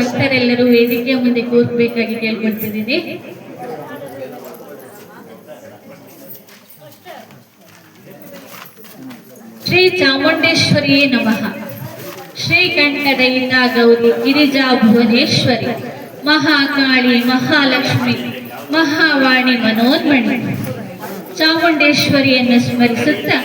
ಭಕ್ತರೆಲ್ಲರೂ ವೇದಿಕೆಯ ಮುಂದೆ ಕೂರ್ಬೇಕಾಗಿ ಕೇಳ್ಕೊಳ್ತಿದ್ದೀನಿ. ಶ್ರೀ ಚಾಮುಂಡೇಶ್ವರಿಯೇ ನಮಃ. ಶ್ರೀ ಶ್ರೀಕಂಠದಯಿತ ಗೌರಿ ಗಿರಿಜಾ ಭುವನೇಶ್ವರಿ, ಮಹಾಕಾಳಿ ಮಹಾಲಕ್ಷ್ಮಿ, ಮಹಾವಾಣಿ ಮನೋನ್ಮಣಿ, ಚಾಮುಂಡೇಶ್ವರಿಯನ್ನು ಸ್ಮರಿಸುತ್ತಾ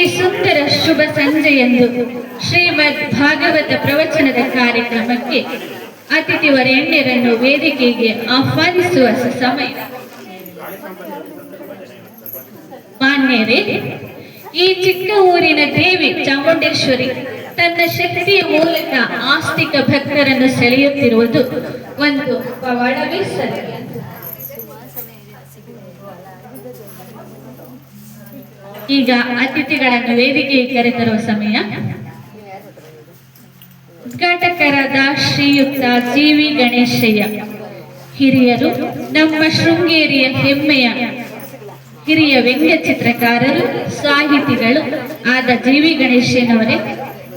ಈ ಸುಂದರ ಶುಭ ಸಂಜೆಯಂದು ಶ್ರೀಮದ್ ಭಾಗವತ ಪ್ರವಚನದ ಕಾರ್ಯಕ್ರಮಕ್ಕೆ ಅತಿಥಿ ವರೆಣ್ಯರನ್ನು ವೇದಿಕೆಗೆ ಆಹ್ವಾನಿಸುವ ಸಮಯ. ಮಾನ್ಯರೇ, ಈ ಚಿಕ್ಕ ಊರಿನ ದೇವಿ ಚಾಮುಂಡೇಶ್ವರಿ ತನ್ನ ಶಕ್ತಿಯ ಮೂಲಕ ಆಸ್ತಿಕ ಭಕ್ತರನ್ನು ಸೆಳೆಯುತ್ತಿರುವುದು ಒಂದು ಪವಾಡವೇ ಸತ್ಯ. ಈಗ ಅತಿಥಿಗಳನ್ನು ವೇದಿಕೆಗೆ ಕರೆತರುವ ಸಮಯ. ಉದ್ಘಾಟಕರಾದ ಶ್ರೀಯುಕ್ತ ಜಿ ವಿ ಗಣೇಶಯ್ಯ. ಹಿರಿಯರು, ನಮ್ಮ ಶೃಂಗೇರಿಯ ಹೆಮ್ಮೆಯ ಹಿರಿಯ ವ್ಯಂಗ್ಯ ಚಿತ್ರಕಾರರು ಸಾಹಿತಿಗಳು ಆದ ಜಿ ವಿ ಗಣೇಶನವರೇ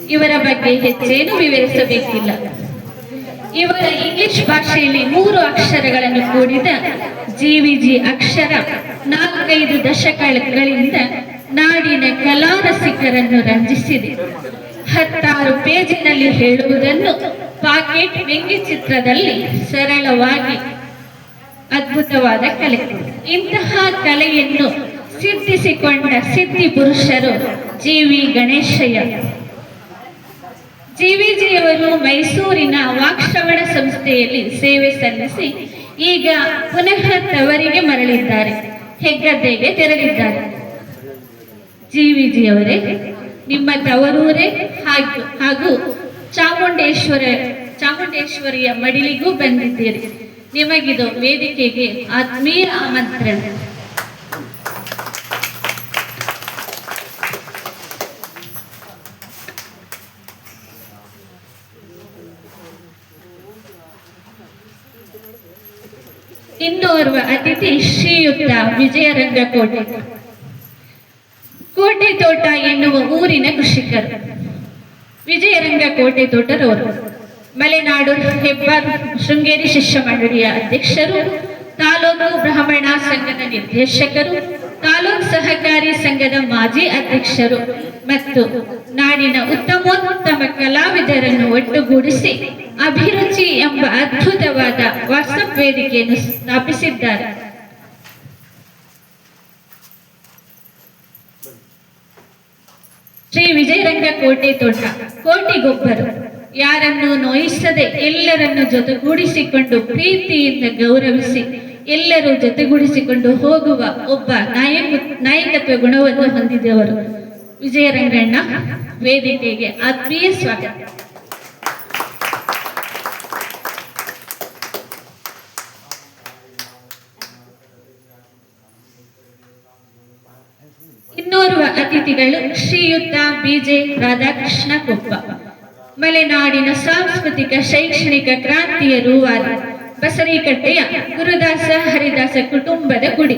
ಇವರ ಬಗ್ಗೆ ಹೆಚ್ಚೇನು ವಿವರಿಸಬೇಕಿಲ್ಲ. ಇವರ ಇಂಗ್ಲಿಷ್ ಭಾಷೆಯಲ್ಲಿ ಮೂರು ಅಕ್ಷರಗಳನ್ನು ಕೂಡಿದ ಜಿವಿಜಿ ಅಕ್ಷರ ನಾಲ್ಕೈದು ದಶಕಗಳಿಂದ ನಾಡಿನ ಕಲಾ ರಸಿಕರನ್ನು ರಂಜಿಸಿದೆ. ಹತ್ತಾರು ಪೇಜಿನಲ್ಲಿ ಹೇಳುವುದನ್ನು ಪಾಕೆಟ್ ವ್ಯಂಗ್ಯ ಚಿತ್ರದಲ್ಲಿ ಸರಳವಾಗಿ ಅದ್ಭುತವಾದ ಕಲೆ. ಇಂತಹ ಕಲೆಯನ್ನು ಸಿದ್ಧಿಸಿಕೊಂಡ ಸಿದ್ಧಿ ಪುರುಷರು ಜಿ ವಿ ಗಣೇಶಯ್ಯ. ಜಿವಿಜಿಯವರು ಮೈಸೂರಿನ ವಾಕ್ಷವಣ ಸಂಸ್ಥೆಯಲ್ಲಿ ಸೇವೆ ಸಲ್ಲಿಸಿ ಈಗ ಪುನಃ ತವರಿಗೆ ಮರಳಿದ್ದಾರೆ. ಹೆಗ್ಗದ್ದೆಗೆ ತೆರಳಿದ್ದಾರೆ. ಜಿವಿಜಿಯವರೇ, ನಿಮ್ಮ ತವರೂರೇ ಹಾಗೂ ಹಾಗೂ ಚಾಮುಂಡೇಶ್ವರ, ಚಾಮುಂಡೇಶ್ವರಿಯ ಮಡಿಲಿಗೂ ಬಂದಿದ್ದೀರಿ. ನಿಮಗಿದು ವೇದಿಕೆಗೆ ಆತ್ಮೀಯ ಆಮಂತ್ರಣ. ಇನ್ನೋರ್ವ ಅತಿಥಿ ಶ್ರೀಯುಕ್ತ ವಿಜಯರಂಗಕೋಟೆ. ಕೋಟೆ ತೋಟ ಎನ್ನುವ ಊರಿನ ಕೃಷಿಕರು. ವಿಜಯರಂಗ ಕೋಟೆ ತೋಟರವರು ಮಲೆನಾಡು ಹೆಬ್ಬಾರ್ ಶೃಂಗೇರಿ ಶಿಷ್ಯ ಮಂಡಳಿಯ ಅಧ್ಯಕ್ಷರು. ತಾಲೂಕು ಬ್ರಾಹ್ಮಣ ಸಂಘದ ನಿರ್ದೇಶಕರು. ತಾಲೂಕು ಸಹಕಾರಿ ಸಂಘದ ಮಾಜಿ ಅಧ್ಯಕ್ಷರು. ಮತ್ತು ನಾಡಿನ ಉತ್ತಮೋತ್ತಮ ಕಲಾವಿದರನ್ನು ಒಟ್ಟುಗೂಡಿಸಿ ಅಭಿರುಚಿ ಎಂಬ ಅದ್ಭುತವಾದ ವಾಟ್ಸಪ್ ವೇದಿಕೆಯನ್ನು ಸ್ಥಾಪಿಸಿದ್ದಾರೆ. ಶ್ರೀ ವಿಜಯರಂಗ ಕೋಟೆ ತೋಟ ಕೋಟಿಗೊಬ್ಬರು ಯಾರನ್ನು ನೋಯಿಸದೆ ಎಲ್ಲರನ್ನು ಜೊತೆಗೂಡಿಸಿಕೊಂಡು ಪ್ರೀತಿಯಿಂದ ಗೌರವಿಸಿ ಎಲ್ಲರೂ ಜೊತೆಗೂಡಿಸಿಕೊಂಡು ಹೋಗುವ ಒಬ್ಬ ನಾಯಕ, ನಾಯಕತ್ವ ಗುಣವನ್ನು ಹೊಂದಿದವರು ವಿಜಯರಂಗಣ್ಣ. ವೇದಿಕೆಗೆ ಆತ್ಮೀಯ ಸ್ವಾಗತ ಇನ್ನೋರ್ವ ಅತಿಥಿಗಳು ಶ್ರೀಯುತ, ಬಿಜೆ, ರಾಧಾಕೃಷ್ಣ, ಕೊಪ್ಪ. ಮಲೆನಾಡಿನ ಸಾಂಸ್ಕೃತಿಕ, ಶೈಕ್ಷಣಿಕ ಕ್ರಾಂತಿಯ ರೂವಾರಿ ಬಸರಿಕಟ್ಟೆಯ ಗುರುದಾಸ ಹರಿದಾಸ ಕುಟುಂಬದ ಗುಡಿ.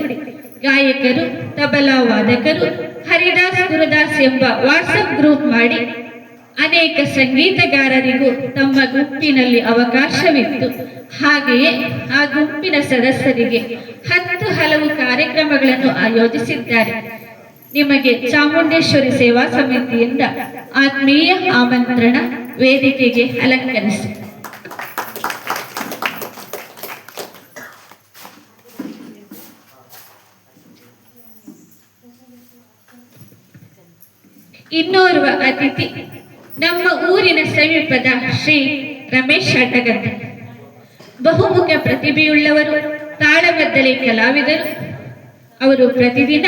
ಗಾಯಕರು ತಬಲಾ ವಾದಕರು ಹರಿದಾಸ್ ಗುರುದಾಸ್ ಎಂಬ ವಾಟ್ಸಪ್ ಗ್ರೂಪ್ ಮಾಡಿ ಅನೇಕ ಸಂಗೀತಗಾರರಿಗೂ ತಮ್ಮ ಗುಂಪಿನಲ್ಲಿ ಅವಕಾಶವಿತ್ತು. ಹಾಗೆಯೇ ಆ ಗುಂಪಿನ ಸದಸ್ಯರಿಗೆ ಹತ್ತು ಹಲವು ಕಾರ್ಯಕ್ರಮಗಳನ್ನು ಆಯೋಜಿಸಿದ್ದಾರೆ. ನಿಮಗೆ ಚಾಮುಂಡೇಶ್ವರಿ ಸೇವಾ ಸಮಿತಿಯಿಂದ ಆತ್ಮೀಯ ಆಮಂತ್ರಣ ವೇದಿಕೆಗೆ ಅಲಂಕರಿಸಿ. ಇನ್ನೋರ್ವ ಅತಿಥಿ, ನಮ್ಮ ಊರಿನ ಸಮೀಪದ ಶ್ರೀ ರಮೇಶ್ ಅಡ್ಡಗದ್ದೆ ಬಹುಮುಖ ಪ್ರತಿಭೆಯುಳ್ಳವರು ತಾಳಬದ್ದಲೆ ಕಲಾವಿದರು ಅವರು ಪ್ರತಿದಿನ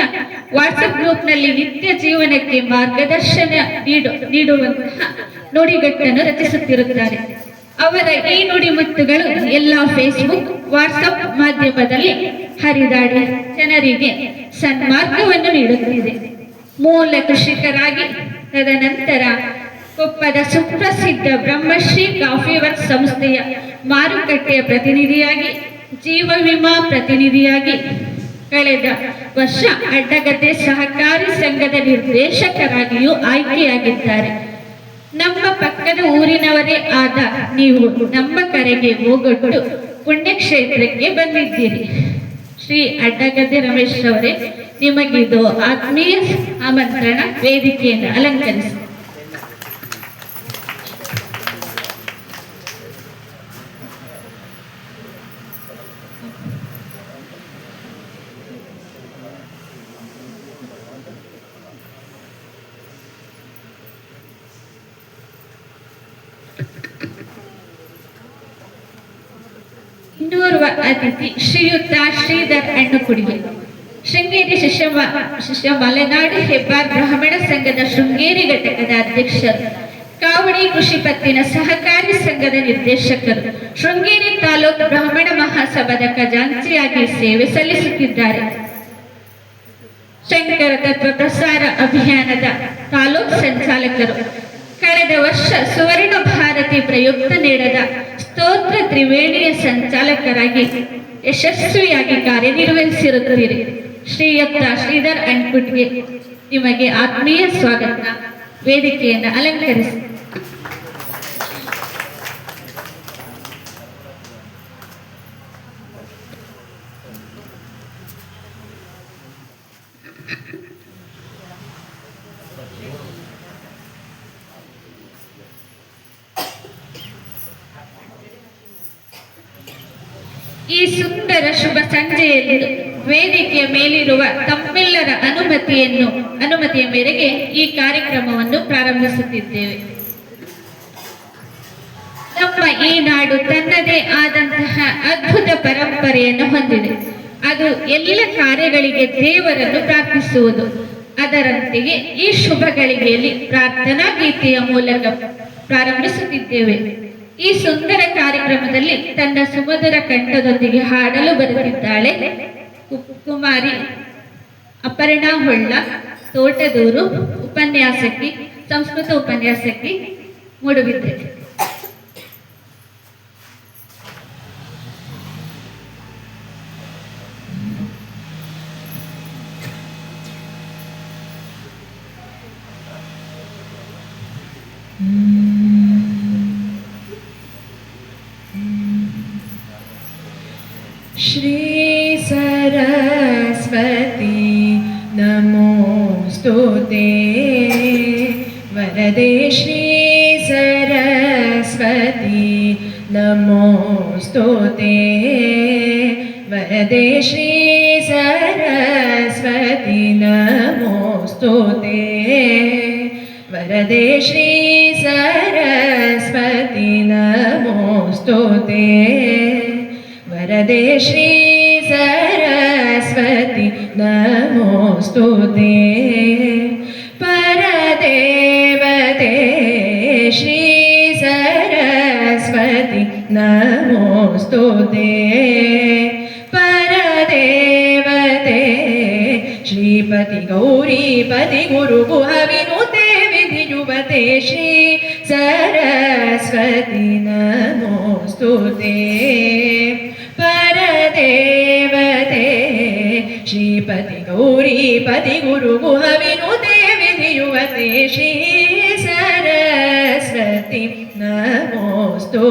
ವಾಟ್ಸಪ್ ಗ್ರೂಪ್ನಲ್ಲಿ ನಿತ್ಯ ಜೀವನಕ್ಕೆ ಮಾರ್ಗದರ್ಶನ ನೀಡು, ನೀಡುವಂತಹ ನುಡಿಗಟ್ಟನ್ನು ರಚಿಸುತ್ತಿರುತ್ತಾರೆ. ಅವರ ಈ ನುಡಿಮುತ್ತುಗಳು ಎಲ್ಲ ಫೇಸ್ಬುಕ್ ವಾಟ್ಸಪ್ ಮಾಧ್ಯಮದಲ್ಲಿ ಹರಿದಾಡಿ ಜನರಿಗೆ ಸನ್ಮಾರ್ಗವನ್ನು ನೀಡುತ್ತಿದೆ. ಮೂಲ ಕೃಷಿಕರಾಗಿ ತದನಂತರ ಕೊಪ್ಪದ ಸುಪ್ರಸಿದ್ಧ ಬ್ರಹ್ಮಶ್ರೀ ಕಾಫಿ ವರ್ಕ್ ಸಂಸ್ಥೆಯ ಮಾರುಕಟ್ಟೆಯ ಪ್ರತಿನಿಧಿಯಾಗಿ, ಜೀವ ವಿಮಾ ಪ್ರತಿನಿಧಿಯಾಗಿ ಕಳೆದ ವರ್ಷ ಅಡ್ಡಗದ್ದೆ ಸಹಕಾರಿ ಸಂಘದ ನಿರ್ದೇಶಕರಾಗಿಯೂ ಆಯ್ಕೆಯಾಗಿದ್ದಾರೆ. ನಮ್ಮ ಪಕ್ಕದ ಊರಿನವರೇ ಆದ ನೀವು ನಮ್ಮ ಕರೆಗೆ ಹೋಗೊಟ್ಟು ಪುಣ್ಯಕ್ಷೇತ್ರಕ್ಕೆ ಬಂದಿದ್ದೀರಿ. ಶ್ರೀ ಅಡ್ಡಗದ್ದೆ ರಮೇಶ್ ಅವರೇ ನಿಮಗಿದು ಆತ್ಮೀಯ ಆಮಂತ್ರಣ, ವೇದಿಕೆಯನ್ನು ಅಲಂಕರಿಸಿ ಇನ್ನೋರ್ವ ಅತಿಥಿ ಶ್ರೀಯುತ ಶ್ರೀಧರ್ ಅಣ್ಣುಕುಡಿಗೆ ಶೃಂಗೇರಿ ಶಿಷ್ಯ ಶಿಷ್ಯ ಮಲೆನಾಡು ಹೆಬ್ಬಾರ್ ಬ್ರಾಹ್ಮಣ ಸಂಘದ ಶೃಂಗೇರಿ ಘಟಕದ ಅಧ್ಯಕ್ಷರು. ಕಾವಡಿ ಕೃಷಿ ಪತ್ತಿನ ಸಹಕಾರಿ ಸಂಘದ ನಿರ್ದೇಶಕರು. ಶೃಂಗೇರಿ ತಾಲೂಕು ಬ್ರಾಹ್ಮಣ ಮಹಾಸಭಾದ ಖಜಾಂಚಿಯಾಗಿ ಸೇವೆ ಸಲ್ಲಿಸುತ್ತಿದ್ದಾರೆ. ಶಂಕರ ತತ್ವ ಪ್ರಸಾರ ಅಭಿಯಾನದ ತಾಲೂಕು ಸಂಚಾಲಕರು. ಕಳೆದ ವರ್ಷ ಸುವರ್ಣ ಭಾರತಿ ಪ್ರಯುಕ್ತ ನೀಡದ ಸ್ತೋತ್ರ ತ್ರಿವೇಣಿಯ ಸಂಚಾಲಕರಾಗಿ ಯಶಸ್ವಿಯಾಗಿ ಕಾರ್ಯನಿರ್ವಹಿಸಿರುತ್ತೀರಿ. ಶ್ರೀಯುಕ್ತ ಶ್ರೀಧರ್ ಅನ್ಕುಟ್ಗೆ ನಿಮಗೆ ಆತ್ಮೀಯ ಸ್ವಾಗತ. ವೇದಿಕೆಯನ್ನು ಅಲಂಕರಿಸಿ. ಈ ಸುಂದರ ಶುಭ ಸಂಜೆಯಲ್ಲಿ ವೇದಿಕೆಯ ಮೇಲಿರುವ ತಮ್ಮೆಲ್ಲರ ಅನುಮತಿಯನ್ನು, ಅನುಮತಿಯ ಮೇರೆಗೆ ಈ ಕಾರ್ಯಕ್ರಮವನ್ನು ಪ್ರಾರಂಭಿಸುತ್ತಿದ್ದೇವೆ. ನಮ್ಮ ಈ ನಾಡು ತನ್ನದೇ ಆದಂತಹ ಅದ್ಭುತ ಪರಂಪರೆಯನ್ನು ಹೊಂದಿದೆ. ಅದು ಎಲ್ಲ ಕಾರ್ಯಗಳಿಗೆ ದೇವರನ್ನು ಪ್ರಾರ್ಥಿಸುವುದು. ಅದರಂತೆಯೇ ಈ ಶುಭ ಗಳಿಗೆಯಲ್ಲಿ ಪ್ರಾರ್ಥನಾ ಗೀತೆಯ ಮೂಲಕ ಪ್ರಾರಂಭಿಸುತ್ತಿದ್ದೇವೆ. ಈ ಸುಂದರ ಕಾರ್ಯಕ್ರಮದಲ್ಲಿ ತನ್ನ ಸುಮಧುರ ಕಂಠದೊಂದಿಗೆ ಹಾಡಲು ಬರುತ್ತಿದ್ದಾಳೆ. ಕುಮಾರಿ ಅಪರ್ಣಾ ಹೊಳ್ಳ, ತೋಟದೂರು ಉಪನ್ಯಾಸಕಿ, ಸಂಸ್ಕೃತ ಉಪನ್ಯಾಸಕಿ श्री सरस्वती नमोऽस्तु ते। वरदे श्री सरस्वती नमोऽस्तु ते। वरदे श्री सरस्वती नमोस्तुते वरदे श्री सरस्वती नमोऽस्तु वरदे श्री सरस्वती नमोऽस्तु ते परदेवते श्री सरस्वती नमोऽस्तु ते परदेवते श्रीपति गौरीपति गुरुगुहविनुते विधियुवते श्री सरस्वती नमोऽस्तु ते സർവേഷേ സരസ്വതി നമോസ്തു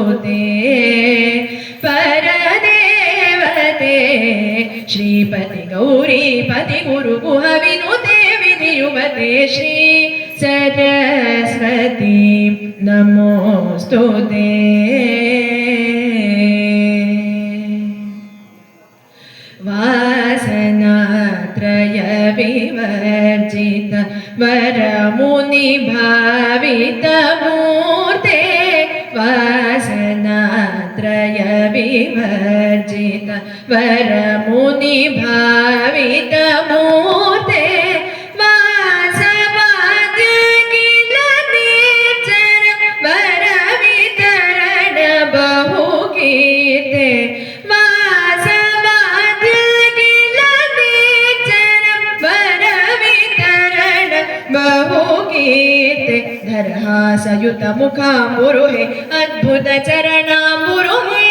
సయుత ముఖాంబురుహే అద్భుత చరణాంబురుహే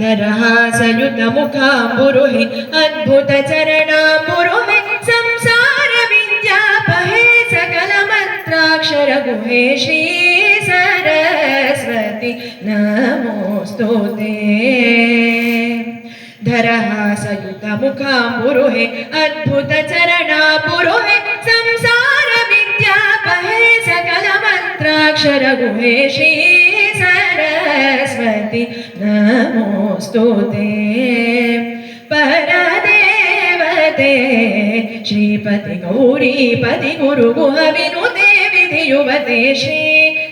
నరహ సయుత ముఖాంబురుహే అద్భుత చరణాంబురుహే సంసార విద్యాపహే సకల మంత్రాక్షర గుహే శ్రీ सरस्वती नमोऽस्तु ते धरः सयुतमुखाम्बुरुहे अद्भुतचरणा पुरुहे ക്ഷരാക്ഷരഗുഹേഷി സരസ്വതി നമോസ്തു പരദേവതേ ശ്രീപതി ഗൗരീപതി ഗുരു ഗുഹവിനുദേ വിധിയുവതേ ശ്രീ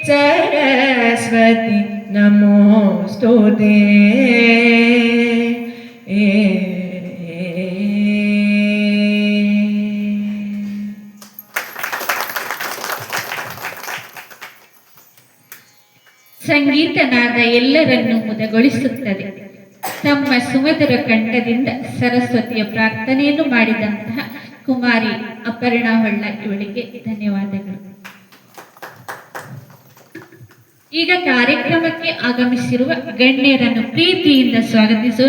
സരസ്വതി നമോസ്തു ಸಂಗೀತನಾದ ಎಲ್ಲರನ್ನೂ ಮುದಗೊಳಿಸುತ್ತದೆ. ತಮ್ಮ ಸುಮಧುರ ಕಂಠದಿಂದ ಸರಸ್ವತಿಯ ಪ್ರಾರ್ಥನೆಯನ್ನು ಮಾಡಿದಂತಹ ಕುಮಾರಿ ಅಪರ್ಣಾ ಹೊಳ್ಳ ಇವಳಿಗೆ ಧನ್ಯವಾದಗಳು. ಈಗ ಕಾರ್ಯಕ್ರಮಕ್ಕೆ ಆಗಮಿಸಿರುವ ಗಣ್ಯರನ್ನು ಪ್ರೀತಿಯಿಂದ ಸ್ವಾಗತಿಸುವ